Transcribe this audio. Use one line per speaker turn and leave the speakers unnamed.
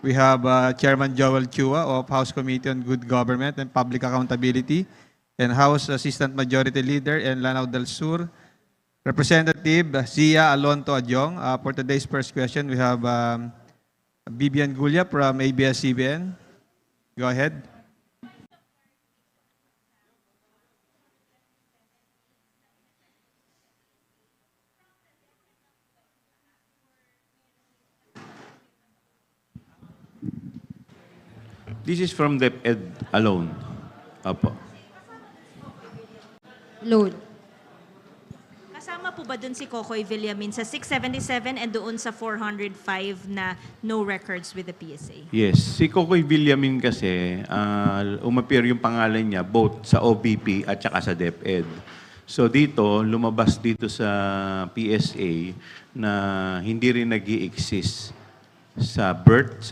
We have uh, Chairman Joel Chua of House Committee on Good Government and Public Accountability and House Assistant Majority Leader in Lanao del Sur. Representative Zia Alonto Adjong. Uh, for today's first question, we have um, Bibian Gulia from ABS-CBN. Go ahead.
This is from DepEd alone. Opo.
Load.
Kasama po ba dun si Kokoy Villamin sa 677 and doon sa 405 na no records with the PSA?
Yes. Si Kokoy Villamin kasi, uh, umappear yung pangalan niya both sa OBP at saka sa DepEd. So dito, lumabas dito sa PSA na hindi rin nag exist sa birth